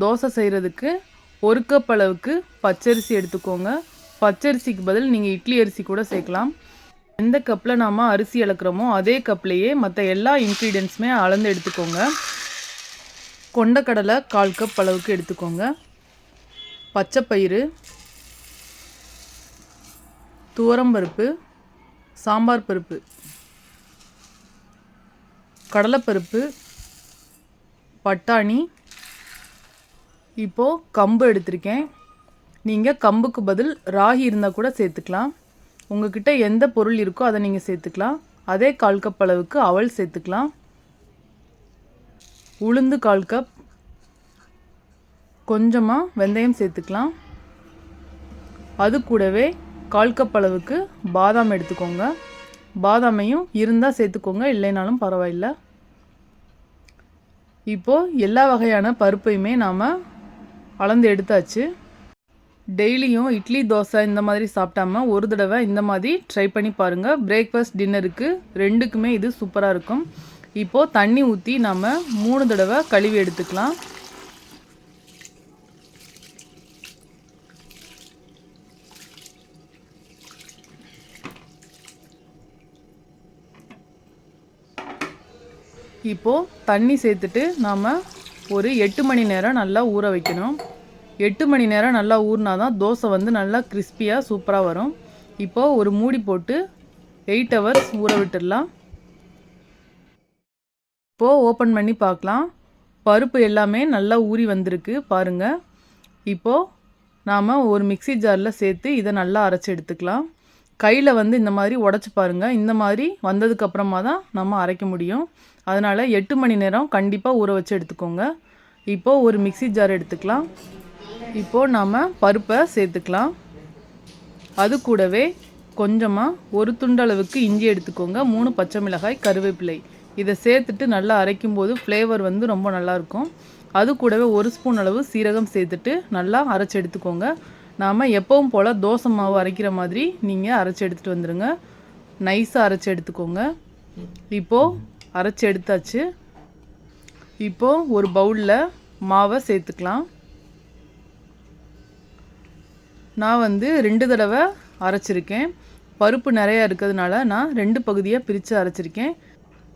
தோசை செய்கிறதுக்கு ஒரு கப் அளவுக்கு பச்சரிசி எடுத்துக்கோங்க. பச்சரிசிக்கு பதில் நீங்கள் இட்லி அரிசி கூட சேர்க்கலாம். எந்த கப்பில் நாம் அரிசி அளக்குறோமோ அதே கப்லேயே மற்ற எல்லா இன்க்ரீடியன்ஸுமே அளந்து எடுத்துக்கோங்க. கொண்டக்கடலை கால் கப் அளவுக்கு எடுத்துக்கோங்க. பச்சைப்பயிறு துவரம்பருப்பு சாம்பார் பருப்பு கடலைப்பருப்பு பட்டாணி இப்போது கம்பு எடுத்திருக்கேன். நீங்கள் கம்புக்கு பதில் ராகி இருந்தால் கூட சேர்த்துக்கலாம். உங்ககிட்ட எந்த பொருள் இருக்கோ அதை நீங்கள் சேர்த்துக்கலாம். அதே கால் கப் அளவுக்கு அவல் சேர்த்துக்கலாம். உளுந்து கால் கப். கொஞ்சமாக வெந்தயம் சேர்த்துக்கலாம். அது கூடவே கால் கப் அளவுக்கு பாதாம் எடுத்துக்கோங்க. பாதாமையும் இருந்தால் சேர்த்துக்கோங்க இல்லைனாலும் பரவாயில்ல. இப்போது எல்லா வகையான பருப்பையுமே நாம் அளந்து எடுத்தாச்சு. டெய்லியும் இட்லி தோசை இந்த மாதிரி சாப்பிட்டாம ஒரு தடவை இந்த மாதிரி ட்ரை பண்ணி பாருங்கள் பிரேக்ஃபாஸ்ட் டின்னருக்கு ரெண்டுக்குமே இது சூப்பராக இருக்கும். இப்போது தண்ணி ஊற்றி நம்ம மூணு தடவை கழுவி எடுத்துக்கலாம். இப்போது தண்ணி சேர்த்துட்டு நாம் ஒரு எட்டு மணி நேரம் நல்லா ஊற வைக்கணும். எட்டு மணி நேரம் நல்லா ஊறினா தான் தோசை வந்து நல்லா கிறிஸ்பியாக சூப்பராக வரும். இப்போது ஒரு மூடி போட்டு எயிட் ஹவர்ஸ் ஊற விட்டுடலாம். இப்போது ஓப்பன் பண்ணி பார்க்கலாம். பருப்பு எல்லாமே நல்லா ஊறி வந்திருக்கு பாருங்கள் இப்போது நாம் ஒரு மிக்சி ஜாரில் சேர்த்து இதை நல்லா அரைச்சி எடுத்துக்கலாம். கையில் வந்து இந்த மாதிரி உடச்சி பாருங்கள் இந்த மாதிரி வந்ததுக்கப்புறமா தான் நம்ம அரைக்க முடியும். அதனால் எட்டு மணி நேரம் கண்டிப்பாக ஊற வச்சு எடுத்துக்கோங்க. இப்போது ஒரு மிக்சி ஜார் எடுத்துக்கலாம். இப்போது நாம் பருப்பை சேர்த்துக்கலாம். அது கூடவே கொஞ்சமாக ஒரு துண்டளவுக்கு இஞ்சி எடுத்துக்கோங்க. மூணு பச்சை மிளகாய் கருவேப்பிலை. இதை சேர்த்துட்டு நல்லா அரைக்கும் போது ஃப்ளேவர் வந்து ரொம்ப நல்லாயிருக்கும் அது கூடவே ஒரு ஸ்பூன் அளவு சீரகம் சேர்த்துட்டு நல்லா அரைச்சி எடுத்துக்கோங்க. நாம் எப்பவும் போல் தோசை மாவு அரைக்கிற மாதிரி நீங்கள் அரைச்சி எடுத்துகிட்டு வந்துடுங்க நைஸாக அரைச்சி எடுத்துக்கோங்க. இப்போது அரைச்சி எடுத்தாச்சு. இப்போது ஒரு பவுலில் மாவை சேர்த்துக்கலாம். நான் வந்து ரெண்டு தடவை அரைச்சிருக்கேன். பருப்பு நிறையா இருக்கிறதுனால நான் ரெண்டு பகுதியாக பிரித்து அரைச்சிருக்கேன்.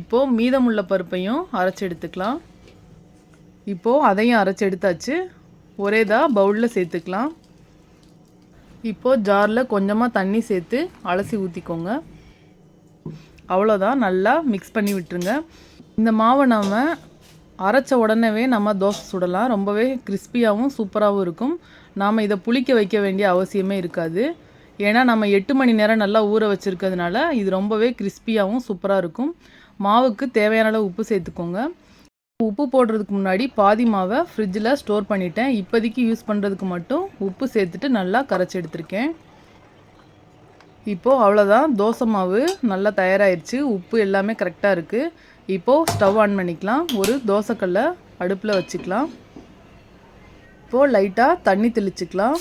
இப்போது மீதமுள்ள பருப்பையும் அரைச்சி எடுத்துக்கலாம். இப்போது அதையும் அரைச்சி எடுத்தாச்சு. ஒரேதா பவுலில் சேர்த்துக்கலாம். இப்போது ஜாரில் கொஞ்சமாக தண்ணி சேர்த்து அலசி ஊற்றிக்கோங்க அவ்வளோதான் நல்லா மிக்ஸ் பண்ணி விட்டுருங்க. இந்த மாவை நாம் அரைச்ச உடனேவே நம்ம தோசை சுடலாம். ரொம்பவே கிறிஸ்பியாகவும் சூப்பராகவும் இருக்கும். நாம் இதை புளிக்க வைக்க வேண்டிய அவசியமே இருக்காது. ஏன்னா நம்ம எட்டு மணி நேரம் நல்லா ஊற வச்சுருக்கிறதுனால இது ரொம்பவே கிறிஸ்பியாகவும் சூப்பராக இருக்கும். மாவுக்கு தேவையான அளவு உப்பு சேர்த்துக்கோங்க. உப்பு போடுறதுக்கு முன்னாடி பாதி மாவை ஃப்ரிட்ஜில் ஸ்டோர் பண்ணிட்டேன். இப்போதைக்கு யூஸ் பண்ணுறதுக்கு மட்டும் உப்பு சேர்த்துட்டு நல்லா கரைச்சி எடுத்திருக்கேன். இப்போது அவ்வளோதான் தோசை மாவு நல்லா தயாராகிடுச்சு உப்பு எல்லாமே கரெக்டாக இருக்குது இப்போது ஸ்டவ் ஆன் பண்ணிக்கலாம். ஒரு தோசைக்கல்லை அடுப்பில் வச்சுக்கலாம். இப்போது லைட்டாக தண்ணி தெளிச்சுக்கலாம்.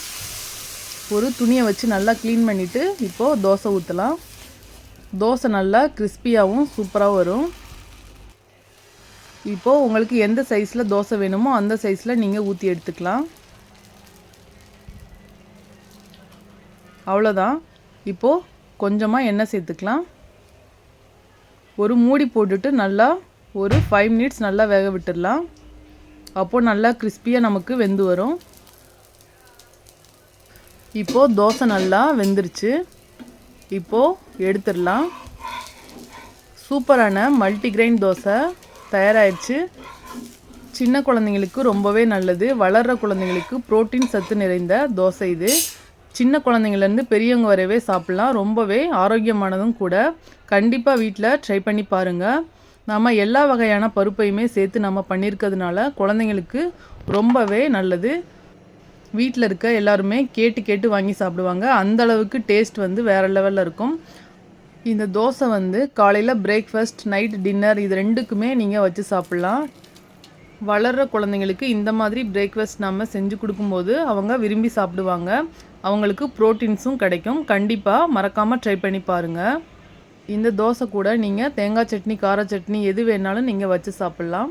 ஒரு துணியை வச்சு நல்லா க்ளீன் பண்ணிவிட்டு இப்போது தோசை ஊற்றலாம் தோசை நல்லா கிறிஸ்பியாகவும் சூப்பராக வரும். இப்போது உங்களுக்கு எந்த சைஸில் தோசை வேணுமோ அந்த சைஸில் நீங்கள் ஊற்றி எடுத்துக்கலாம். அவ்வளோதான் இப்போது கொஞ்சமாக எண்ணெய் சேர்த்துக்கலாம். ஒரு மூடி போட்டுட்டு நல்லா ஒரு ஃபைவ் மினிட்ஸ் நல்லா வேக விட்டுடலாம். அப்போது நல்லா கிறிஸ்பியாக நமக்கு வெந்து வரும். இப்போது தோசை நல்லா வெந்துருச்சு. இப்போது எடுத்துடலாம். சூப்பரான மல்டிக்ரெயின் தோசை தயாராகிடுச்சு சின்ன குழந்தைங்களுக்கு ரொம்பவே நல்லது. வளர்கிற குழந்தைங்களுக்கு புரோட்டீன் சத்து நிறைந்த தோசை இது. சின்ன குழந்தைங்கள்லேருந்து பெரியவங்க வரவே சாப்பிட்லாம். ரொம்பவே ஆரோக்கியமானதும் கூட. கண்டிப்பாக வீட்டில் ட்ரை பண்ணி பாருங்கள் நம்ம எல்லா வகையான பருப்பையுமே சேர்த்து நம்ம பண்ணியிருக்கிறதுனால குழந்தைங்களுக்கு ரொம்பவே நல்லது. வீட்டில் இருக்க எல்லாருமே கேட்டு கேட்டு வாங்கி சாப்பிடுவாங்க. அந்த அளவுக்கு டேஸ்ட் வந்து வேறு லெவலில் இருக்கும். இந்த தோசை வந்து காலையில் பிரேக்ஃபாஸ்ட் நைட் டின்னர் இது ரெண்டுக்குமே நீங்கள் வச்சு சாப்பிட்லாம். வளர்கிற குழந்தைங்களுக்கு இந்த மாதிரி பிரேக்ஃபாஸ்ட் நம்ம செஞ்சு கொடுக்கும்போது அவங்க விரும்பி சாப்பிடுவாங்க. அவங்களுக்கு ப்ரோட்டீன்ஸும் கிடைக்கும். கண்டிப்பாக மறக்காமல் ட்ரை பண்ணி பாருங்கள் இந்த தோசை கூட நீங்கள் தேங்காய் சட்னி கார சட்னி எது வேணாலும் நீங்கள் வச்சு சாப்பிட்லாம்.